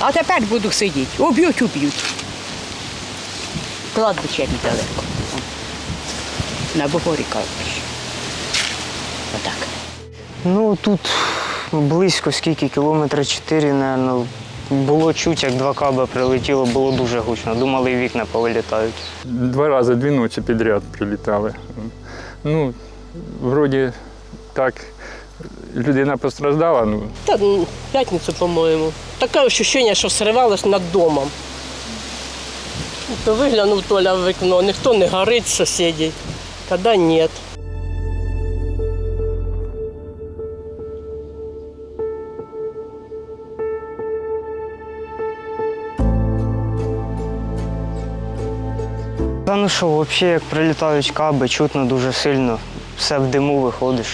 А тепер буду сидіти. Уб'ють, уб'ють. Кладбище недалеко. На Богорі кладбище. Отак. Ну тут близько скільки, кілометра чотири, напевно. Було чуть, як два каби прилетіло, було дуже гучно. Думали, вікна повилітають. Два рази дві ночі підряд прилітали. Ну, вроді так, людина постраждала, ну, Та ну, в п'ятницю, по-моєму. Таке ощущення, що сривалось над домом. То виглянув Толя в вікно, ніхто не горить з сусідів. Коли ні. Та ну що, взагалі, як прилітають каби, чутно дуже сильно. Все в диму виходиш.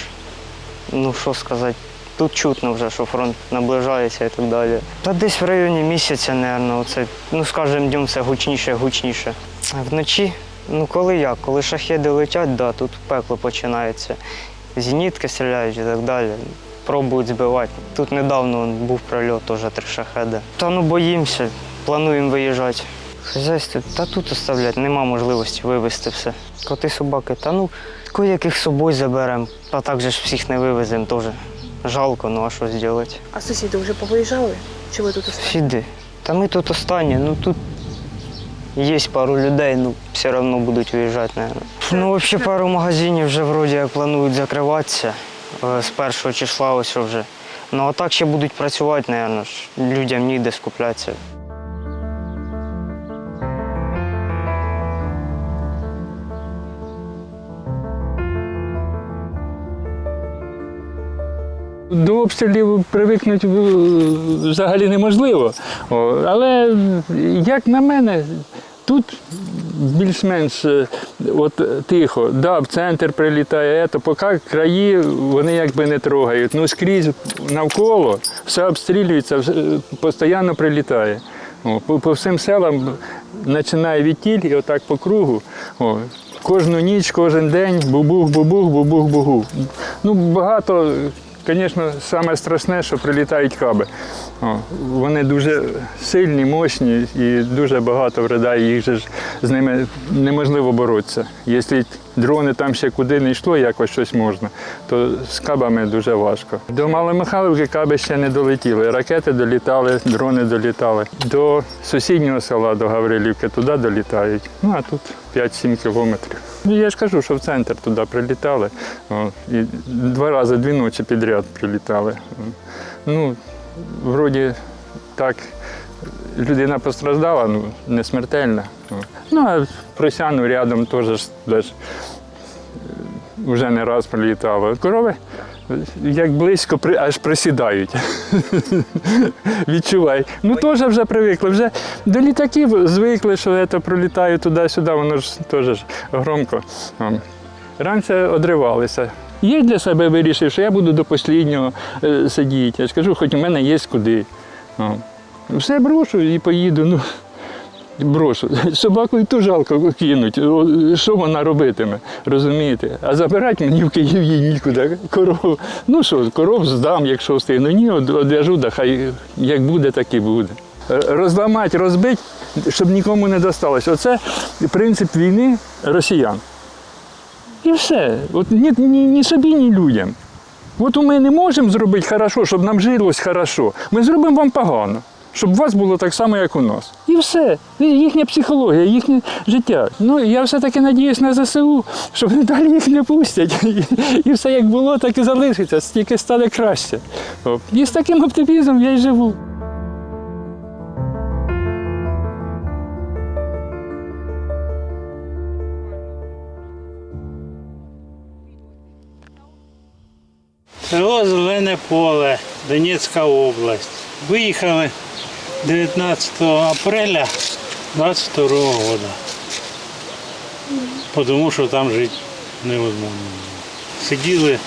Ну що сказати, тут чутно вже, що фронт наближається і так далі. Та десь в районі місяця, напевно, оце, ну з днем все гучніше, гучніше. А вночі, ну коли як? Коли шахеди летять, да, тут пекло починається. Зенітки стріляють і так далі. Пробують збивати. Тут недавно був прильот, теж три шахеди. Та ну боїмося, плануємо виїжджати. Хазяйство, та тут оставлять, нема можливості вивезти все. Коти, собаки, та ну, кое-яких з собою заберемо, а так же ж всіх не вивеземо теж. Жалко, ну а що зробити? А сусіди вже повиїжджали? Чи ви тут останні? Сіди. Та ми тут останні, ну тут є пару людей, ну все одно будуть виїжджати, мабуть. Ну, взагалі пару магазинів вже вроді як планують закриватися е, з першого числа ось вже. Ну а так ще будуть працювати, мабуть, людям ніде скуплятися. До обстрілів привикнути взагалі неможливо. Але, як на мене, тут більш-менш е, от, тихо. Да, в центр прилітає, ето, поки краї вони якби не трогають. Ну скрізь навколо все обстрілюється, постійно прилітає. По, по всім селам починає відтіль і отак по кругу. О, кожну ніч, кожен день бубух, бубух, бубух, бубух. Ну, багато, звісно, саме страшне, що прилітають каби. Вони дуже сильні, мощні і дуже багато вреда, їх же ж з ними неможливо боротися. Якщо дрони там ще куди не йшло, якось щось можна, то з кабами дуже важко. До Маломихайлівки каби ще не долетіли. Ракети долітали, дрони долітали. До сусіднього села, до Гаврилівки, туди долітають. Ну а тут 5-7 кілометрів. Ну, я ж кажу, що в центр туди прилітали. І два рази, дві ночі підряд прилітали. Ну, вроді так, людина постраждала, ну, не смертельна. Ну, а просяну рядом теж ж е, вже не раз прилітало. Корови як близько аж присідають. Відчувай. Ну теж вже привикли. Вже до літаків звикли, що це пролітає туди-сюди, воно ж теж громко. Раніше одривалися. Я для себе вирішив, що я буду до останнього е, сидіти. Я ж кажу, хоч у мене є куди. Все брошу і поїду. Ну, брошу. Собаку і ту жалко кинуть. Що вона робитиме, розумієте? А забирати мені в Київ їй нікуди. Корову. Ну що, коров здам, якщо встигну. Ні, од- одв'яжу, да хай як буде, так і буде. Розламати, розбити, щоб нікому не досталось. Оце принцип війни росіян. І все. От ні, ні, ні собі, ні людям. От ми не можемо зробити хорошо, щоб нам жилось хорошо. Ми зробимо вам погано, щоб у вас було так само, як у нас. І все. Їхня психологія, їхнє життя. Ну, я все-таки надіюсь на ЗСУ, що вони далі їх не пустять. І все як було, так і залишиться, тільки стане краще. І з таким оптимізмом я й живу. Село Зелене поле, Донецька область. Виїхали 19 апреля 22 року. Тому що там жити невозможно. Сиділи,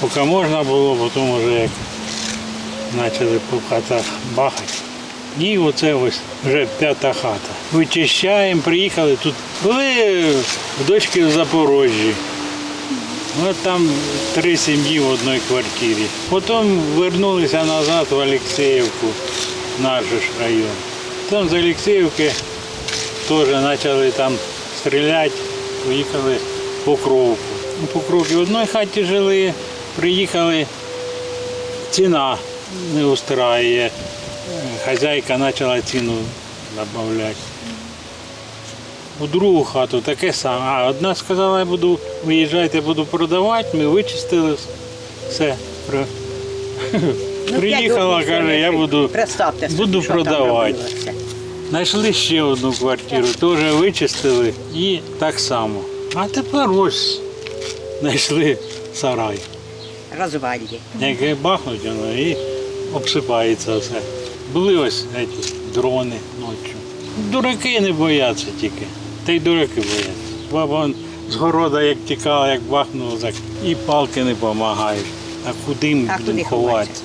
поки можна було, потім вже як почали по хатах бахати. І оце ось вже п'ята хата. Вичищаємо, приїхали тут. Були в дочки в Запорожжі. Ну, там три сім'ї в одній квартирі. Потім вернулися назад в Олексіївку. наш ж район. Там з Олексіївки теж почали там стріляти, поїхали в Покровку. У Покровці в одній хаті жили, приїхали, ціна не устраює. Хазяйка почала ціну додавати. У другу хату таке саме. А одна сказала, я буду виїжджайте, буду продавати, ми вичистили все. При- Приїхала, каже, я буду, Представте, буду продавати. Знайшли ще одну квартиру, теж вичистили і так само. А тепер ось знайшли сарай. Розвалює. Як бахнуть воно і обсипається все. Були ось ці дрони ночі. Дураки не бояться тільки. Та й дураки бояться. Баба он з города як тікала, як бахнуло, так і палки не допомагають. А куди ми А будемо ховатися?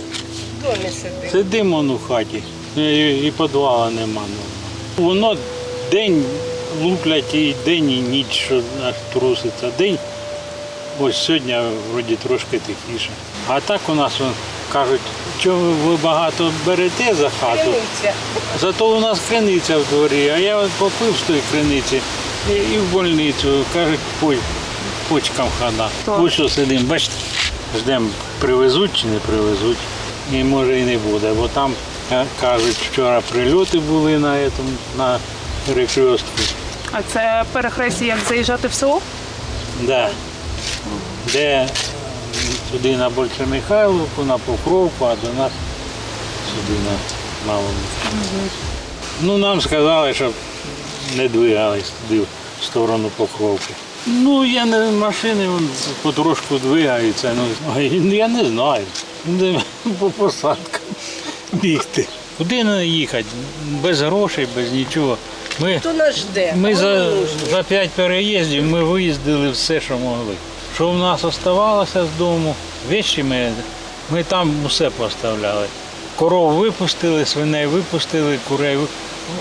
Домі сидить. Сидимо он у хаті, і, і підвала нема. ну. Воно день луплять і день, і ніч, що аж труситься. День, ось сьогодні вроді трошки тихіше. А так у нас он, кажуть, що ви багато берете за хату, зато у нас криниця в дворі, а я попив з тої криниці і, і в больницю. Кажуть, по, почкам хана. Ось що сидимо, бачите, ждемо, привезуть чи не привезуть. І може і не буде, бо там е, кажуть, вчора прильоти були на, этом, на перекрестку. А це перехрестя, як заїжджати в село? Да. Де туди на Большемихайловку, на Покровку, а до нас сюди на Малому. Ну, нам сказали, щоб не двигались туди в сторону Покровки. Ну, я не машини вон, потрошку двигаються. Ну, я не знаю. По посадкам бігти. Куди не їхати? Без грошей, без нічого. Ми Хто нас жде? ми за, за п'ять переїздів ми виїздили все, що могли. Що в нас оставалося з дому, вещі ми, ми там усе поставляли. Коров випустили, свиней випустили, курей,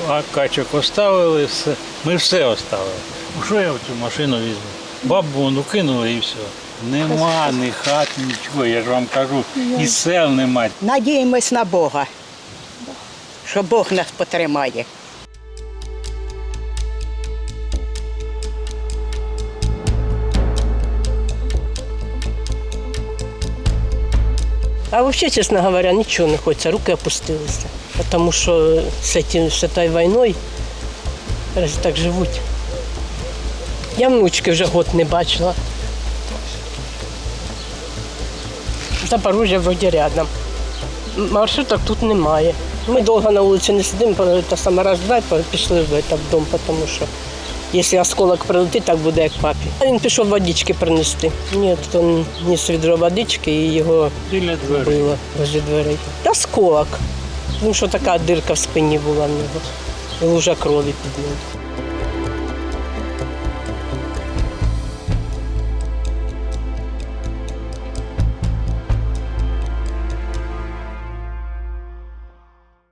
а качок оставили, все. ми все оставили. Ну що я в цю машину візьму? Бабу вон кинули і все. Нема ні хат, нічого, я ж вам кажу, і сел нема. Надіємось на Бога, що Бог нас потримає. А взагалі, чесно говоря, нічого не хочеться, руки опустилися. Тому що з цим, з цією війною так живуть. Я внучки вже год не бачила. Запорожжя вроді рядом. Маршруток тут немає. Ми довго на вулиці не сидимо, та сама раз два пішли в этот дом, тому що якщо осколок прилетить, так буде як папі. А він пішов водички принести. Ні, то він ніс відро водички і його Біля дверей. було возле дверей. Та сколок. Тому що така дирка в спині була в нього. І лужа крові під ним.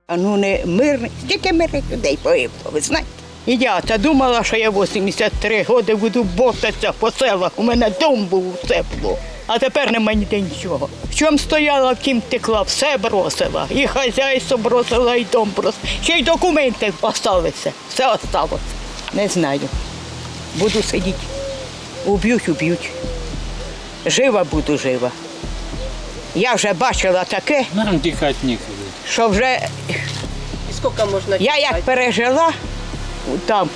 А ну не мирний, скільки мирних людей погибло, ви знаєте? І я та думала, що я 83 роки буду ботатися по селах. У мене дом був, все було. А тепер нема ніде нічого. В чому стояла, в тім текла, все бросила. І хазяйство бросила, і дом бросила. Ще й документи осталися. Все осталося. Не знаю. Буду сидіти. Уб'ють, уб'ють. Жива буду жива. Я вже бачила таке, Нам тікати нікуди. що вже І скільки можна я як пережила там.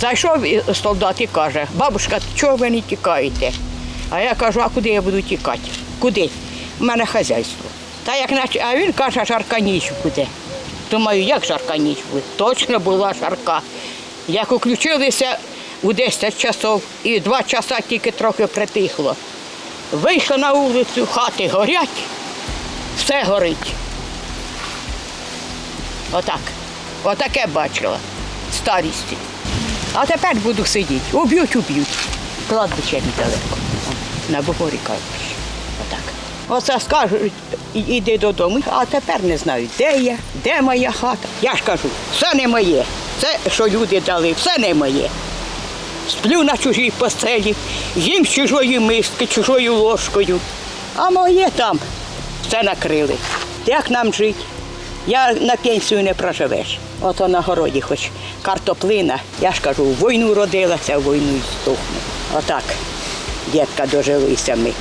Зайшов солдат і каже, бабушка, чого ви не тікаєте? А я кажу, а куди я буду тікати? Куди? У мене хазяйство. Та як наче, а він каже, жарка ніч буде. Думаю, як жарка ніч буде? Точно була жарка. Як уключилися у 10 часов і два часа тільки трохи притихло. Вийшла на вулицю, хати горять, все горить. Отак. Отаке бачила. Старісті. А тепер буду сидіти. Уб'ють, уб'ють. Кладбище недалеко. На Богорі кладбище. Отак. Оце скажуть, «І- іди додому. А тепер не знаю, де я, де моя хата. Я ж кажу, все не моє. Це, що люди дали, все не моє. Сплю на чужій постелі, їм чужої миски, чужою ложкою. А моє там все накрили. Як нам жити? Я на пенсію не проживеш. Ото на городі хоч картоплина. Я ж кажу, війну родилася, війну і стухну. Отак, дітка дожилися ми.